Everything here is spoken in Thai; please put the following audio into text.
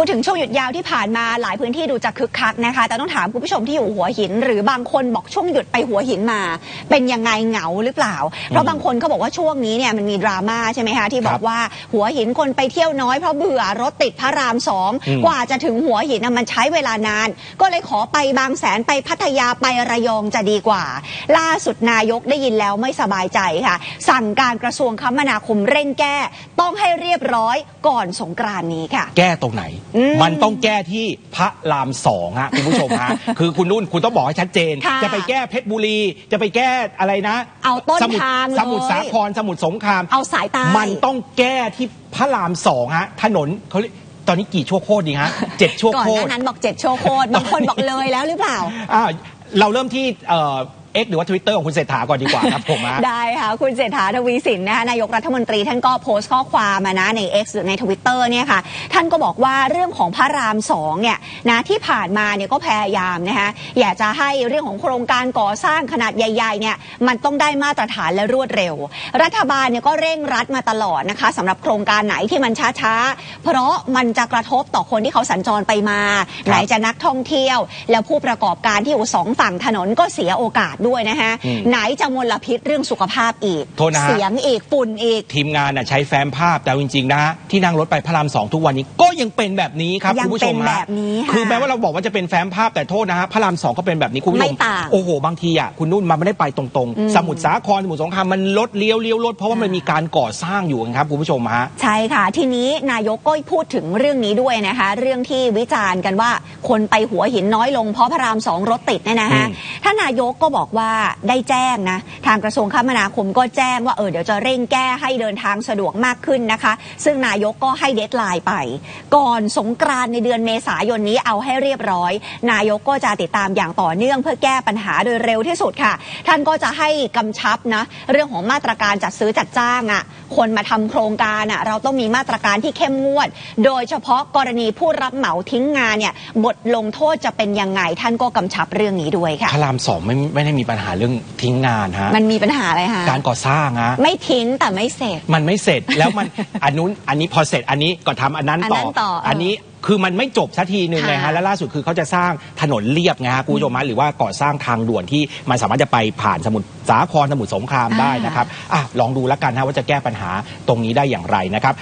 พูดถึงช่วงหยุดยาวที่ผ่านมาหลายพื้นที่ดูจะคึกคักนะคะ แต่ต้องถามคุณผู้ชมที่อยู่หัวหิน หรือบางคนบอกช่วงหยุดไปหัวหินมา เป็นยังไงเหงาหรือเปล่า เพราะบางคนเขาบอกว่าช่วงนี้เนี่ยมันมีดราม่าใช่ไหมคะที่บอกว่าหัวหินคนไปเที่ยวน้อยเพราะเบื่อรถติดพระรามสองอืมกว่าจะถึงหัวหินน่ะมันใช้เวลานาน ก็เลยขอไปบางแสนไปพัทยาไประยองจะดีกว่า ล่าสุดนายกได้ยินแล้วไม่สบายใจค่ะ สั่งการกระทรวงคมนาคมเร่งแก้ ต้องให้เรียบร้อยก่อนสงกรานต์นี้ค่ะ แก้ตรงไหนอืมมันต้องแก้ที่พระรามสองฮะคุณผู้ชมฮะ คือคุณนุ่นคุณต้องบอกให้ชัดเจน ค่ะจะไปแก้เพชรบุรี จะไปแก้อะไรนะเอาต้นสมุทรทางเลย สมุทรสาครสมุทรสงคราม เอาสายใตามันต้องแก้ที่พระรามสองฮะ ถนนเขาเรียกตอนนี้กี่ชั่วโคตรดีฮะเจ็ดชั่วก่อนโคหตน้าร นั้นบอกเจ็ดโชว์โคตรบางคนบอกเลยแล้วหรือเปล่า อ่าเราเริ่มที่เอ่อ็ กหรือว่า Twitter ของคุณเศรษฐาก่อนดีกว่าครับผมฮะได้ค่ะ คุณเศรษฐาทวีสินนะคะนายกรัฐมนตรีท่านก็โพสต์ข้อความมานะใน X หรือในทวิตเตอร์เนี่ยค่ะ ท่านก็บอกว่าเรื่องของพระรามสองเนี่ยนะที่ผ่านมาเนี่ยก็พยายามนะคะอยากจะให้เรื่องของโครงการก่อสร้างขนาดใหญ่ๆเนี่ยมันต้องได้มาตรฐานและรวดเร็ว รัฐบาลเนี่ยก็เร่งรัดมาตลอดนะคะสำหรับโครงการไหนที่มันช้าๆ เพราะมันจะกระทบต่อคนที่เขาสัญจรไปมา ไหนจะนักท่องเที่ยว แล้วผู้ประกอบการที่อยู่สองฝั่งถนนก็เสียโอกาสด้วยนะคะอืมไหนจะมลพิษเรื่องสุขภาพอีก โทษนะฮะ เสียงอีกฝุ่นอีก ทีมงานน่ะใช้แฟ้มภาพแต่จริงๆนะที่นั่งรถไปพระรามสองทุกวันนี้ก็ยังเป็นแบบนี้ครับยังคุณผู้ชมเป็นแบฮะบนี้ค่ะคือแม้ว่าเราบอกว่าจะเป็นแฟ้มภาพแต่โทษนะฮะพระรามสองก็เป็นแบบนี้คุณผู้ชไม่มต่างโอ้โหบางทีอะคุณนุ่นมันไม่ได้ไปตรงอืม ๆ สมุทรสาครสมุทรสงครามมันลดเลี้ยวเลี้ยวรถเพราะว่ามันมีการก่อสร้างอยู่ครับคุณผู้ชมฮะ ใช่ค่ะ ทีนี้นายกก็พูดถึงเรื่องนี้ด้วยนะคะ เรื่องที่วิจารณ์กันว่าคนไปหัวหินน้อยลงเพราะพระรามสองรถติดเนี่ยนะคะอืม ท่านนายกก็บอกว่าได้แจ้งนะ ทางกระทรวงคมนาคมก็แจ้งว่าเออเดี๋ยวจะเร่งแก้ให้เดินทางสะดวกมากขึ้นนะคะ ซึ่งนายกก็ให้เดทไลน์ไป ก่อนสงกรานในเดือนเมษายนนี้เอาให้เรียบร้อย นายกก็จะติดตามอย่างต่อเนื่องเพื่อแก้ปัญหาโดยเร็วที่สุดค่ะ ท่านก็จะให้กำชับนะเรื่องของมาตรการจัดซื้อจัดจ้างอะคนมาทำโครงการอะเราต้องมีมาตรการที่เข้มงวด โดยเฉพาะกรณีผู้รับเหมาทิ้งงานเนี่ยบทลงโทษจะเป็นยังไงท่านก็กำชับเรื่องนี้ด้วยค่ะพระรามสองไม่ไม่ได้มีปัญหาเรื่องทิ้งงานฮะมันมีปัญหาอะไรคะการก่อสร้างฮะไม่ทิ้งแต่ไม่เสร็จ มันไม่เสร็จแล้วมัน อันนู้นอันนี้พอเสร็จอันนี้ก็ทำอันนั้นอันนั้นต่อเอออันนี้คือมันไม่จบสักทีหนึ่งเลยค่ะฮะแล้วล่าสุดคือเขาจะสร้างถนนเรียบไงฮะคุณผู้ชมฮะหรือว่าก่อสร้างทางด่วนที่มันสามารถจะไปผ่านสมุทรสาครสมุทรสงครามได้นะครับอะลองดูแล้วกันฮะว่าจะแก้ปัญหาตรงนี้ได้อย่างไรนะครับ